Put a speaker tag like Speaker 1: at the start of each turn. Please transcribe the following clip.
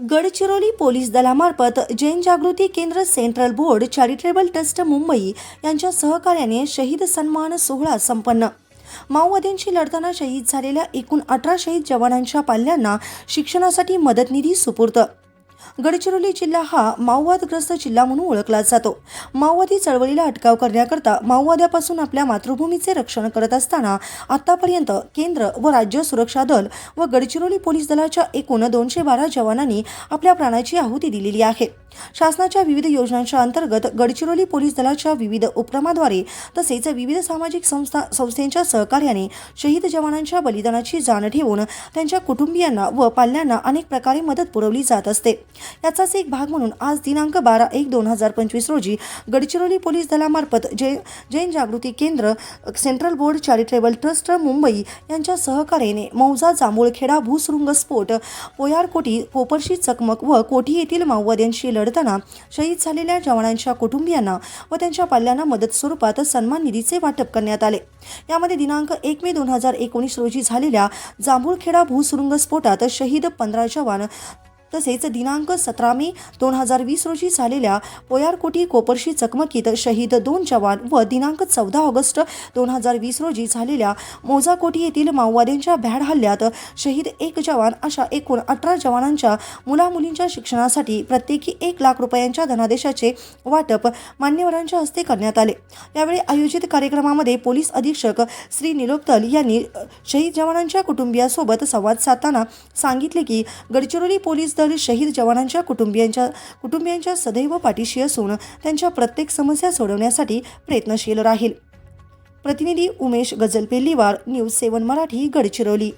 Speaker 1: Gadchiroli police दलामार्फत Jain Jagruti Kendra central board charitable trust Mumbai यांच्या सहकार्याने शहीद सन्मान सोहळा संपन्न. माओवाद्यांशी लढताना शहीद झालेल्या एकूण अठरा शहीद जवानांच्या पाल्यांना शिक्षणासाठी मदत निधी सुपूर्त गडचिरोली जिल्हा हा माओवादग्रस्त जिल्हा म्हणून ओळखला जातो. माओवादी चळवळीला अटकाव करण्याकरता माओवाद्यापासून आपल्या मातृभूमीचे रक्षण करत असताना आतापर्यंत केंद्र व राज्य सुरक्षा दल व गडचिरोली पोलीस दलाच्या एकूण दोनशे बारा जवानांनी आपल्या प्राणाची आहुती दिलेली आहे. शासनाच्या विविध योजनांच्या अंतर्गत गडचिरोली पोलीस दलाच्या विविध उपक्रमाद्वारे तसेच विविध सामाजिक संस्था संस्थेच्या सहकार्याने शहीद जवानांच्या बलिदानाची जाण ठेवून त्यांच्या कुटुंबियांना व पाल्यांना अनेक प्रकारे मदत पुरवली जात असते. याचाच एक भाग म्हणून आज दिनांक बारा एक दोन हजार पंचवीस रोजी गडचिरोली पोलीस दलामार्फत जै Jain Jagruti Kendra central board charitable trust Mumbai यांच्या सहकार्याने मौजा जांभूळखेडा भूसुरुंग स्फोट पोयारकोटी कोपरशी चकमक व कोठी येथील माओवाद्यांशी लढताना शहीद झालेल्या जवानांच्या कुटुंबियांना व त्यांच्या पाल्यांना मदत स्वरूपात सन्मान निधीचे वाटप करण्यात आले. यामध्ये दिनांक एक मे दोन हजार एकोणीस रोजी झालेल्या जांभूळखेडा भूसुरुंग स्फोटात शहीद पंधरा जवान तसेच दिनांक सतरा मे दोन हजार वीस रोजी झालेल्या पोयारकोटी कोपरशी चकमकीत शहीद दोन जवान व दिनांक चौदा ऑगस्ट दोन हजार वीस रोजी झालेल्या मोजाकोटी येथील माओवाद्यांच्या भ्याड हल्ल्यात शहीद एक जवान अशा एकूण अठरा जवानांच्या मुलामुलींच्या शिक्षणासाठी प्रत्येकी एक लाख रुपयांच्या धनादेशाचे वाटप मान्यवरांच्या हस्ते करण्यात आले. यावेळी आयोजित कार्यक्रमामध्ये पोलीस अधीक्षक श्री निलोपतल यांनी शहीद जवानांच्या कुटुंबियासोबत संवाद साधताना सांगितले की गडचिरोली पोलीस तर शहीद जवानांच्या कुटुंबियांच्या कुटुंबियांच्या सदैव पाठीशी असून त्यांच्या प्रत्येक समस्या सोडवण्यासाठी प्रयत्नशील राहील. प्रतिनिधी उमेश गजलपेल्लीवार न्यूज सेवन मराठी गडचिरोली.